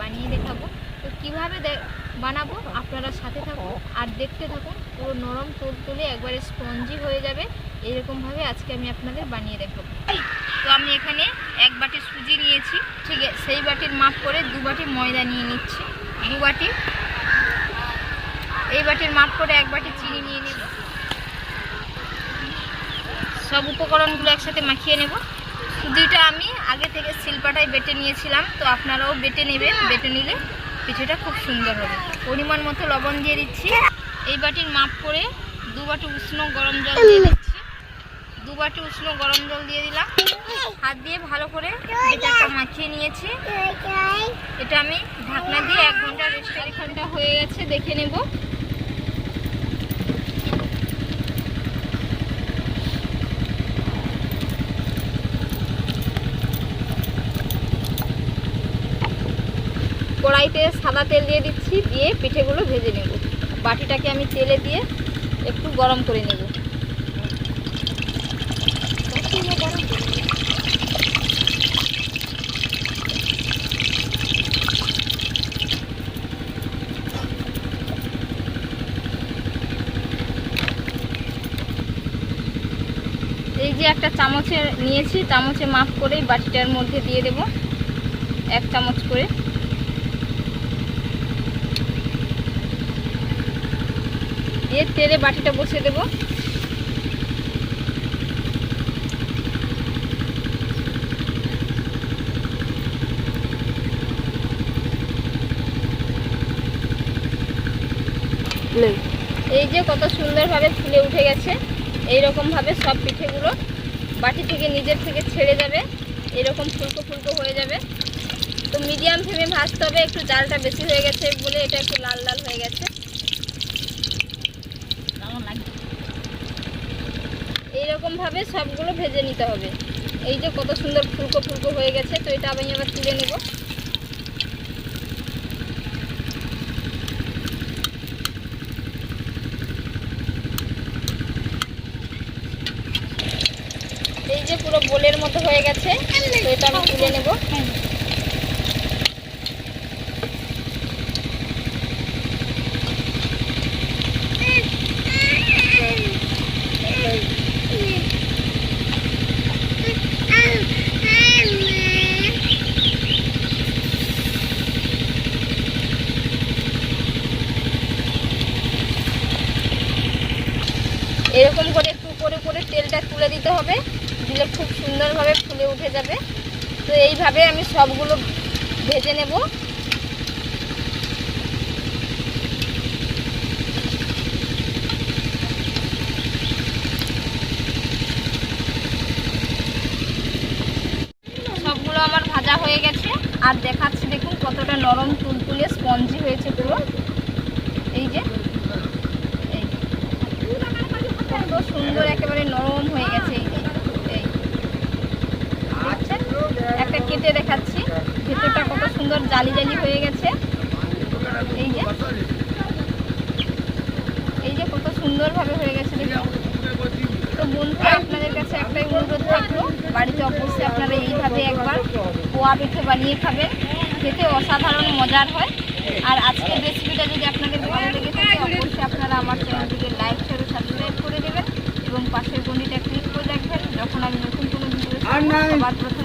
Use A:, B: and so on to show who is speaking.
A: বানিয়ে দেখাবো তো কীভাবে বানাবো? আপনারা সাথে থাকুন আর দেখতে থাকুন। পুরো নরম তুল তুলে একবারে স্পঞ্জি হয়ে যাবে। এরকমভাবে আজকে আমি আপনাদের বানিয়ে দেখাবো। তো আমি এখানে এক বাটি সুজি নিয়েছি। ঠিক আছে সেই বাটির মাপ করে দু বাটি ময়দা নিয়ে নিচ্ছি। দু বাটি। এই বাটির মাপ করে এক বাটি চিনি নিয়ে নেব। সব উপকরণগুলো একসাথে মাখিয়ে নেব। সুজিটা আমি আগে থেকে শিলপাটায় বেটে নিয়েছিলাম, তো আপনারাও বেটে নেবেন, বেটে নিলে পিঠেটা খুব সুন্দর হবে। পরিমাণ মতো লবণ দিয়ে দিচ্ছি। এই বাটির মাপ করে দু বাটি উষ্ণ গরম জল দিয়ে দিচ্ছি। দু বাটি উষ্ণ গরম জল দিয়ে দিলাম। হাত দিয়ে ভালো করে বেটারটা মাখিয়ে নিয়েছি। এটা আমি ঢাকনা দিয়ে এক ঘণ্টা রেস্টে এক ঘণ্টা হয়ে গেছে, দেখে নেব। কড়াইতে সাদা তেল দিয়ে দিচ্ছি, দিয়ে পিঠেগুলো ভেজে নেব। বাটিটাকে আমি তেলে দিয়ে একটু গরম করে নেব। এই যে একটা চামচে নিয়েছি, চামচে মাপ করে বাটিটার মধ্যে দিয়ে দেব, এক চামচ করে। দিয়ে তেলে বাটিটা বসিয়ে দেব। এই যে কত সুন্দরভাবে ফুলে উঠে গেছে এই ভাবে সব পিঠেগুলো বাটি থেকে নিজের থেকে ছেড়ে যাবে এরকম ফুলকো ফুলকো হয়ে যাবে। তো মিডিয়াম ফ্লেমে ভাজতে হবে একটু জালটা বেশি হয়ে গেছে বলে এটা একটু লাল লাল হয়ে গেছে। এইরকম ভাবে সবগুলো ভেজে নিতে হবে। এই যে কত সুন্দর ফুলকো ফুলকো হয়ে গেছে, তো এটা আমি আবার তুলে নেব। এই যে পুরো বোলের মতো হয়ে গেছে, তো এটা আমি তুলে নেব। এরকম করে একটু উপরে উপরে তেলটা তুলে দিতে হবে, দিলে খুব সুন্দরভাবে ফুলে উঠে যাবে। তো এইভাবে আমি সবগুলো ভেজে নেব। সবগুলো আমার ভাজা হয়ে গেছে। আর দেখাচ্ছি, দেখুন কতটা নরম তুলতুলে স্পঞ্জি হয়েছে পুরো। এই যে এই কত সুন্দর, একেবারে নরম হয়ে গেছে? একটা কেটে দেখাচ্ছি। ভেতরটা কত সুন্দর জালি জালি হয়ে গেছে। এই যে। এই যে কত সুন্দরভাবে হয়ে গেছে তো বন্ধুরা আপনাদের কাছে একটাই অনুরোধ থাকল, বাড়িতে অবশ্যই আপনারা এইভাবে একবার পোয়া পিঠে বানিয়ে খাবেন। খেতে অসাধারণ মজার হয়। আর আজকের রেসিপিটা যদি আপনাদের ভালো লেগে থাকে, অবশ্যই আপনারা আমার চ্যানেলটিকে লাইক শেয়ার সাবস্ক্রাইব করে দেবেন। দেখেন ক্লিক করে রাখবেন যখন আমি নতুন কোনো ভিডিও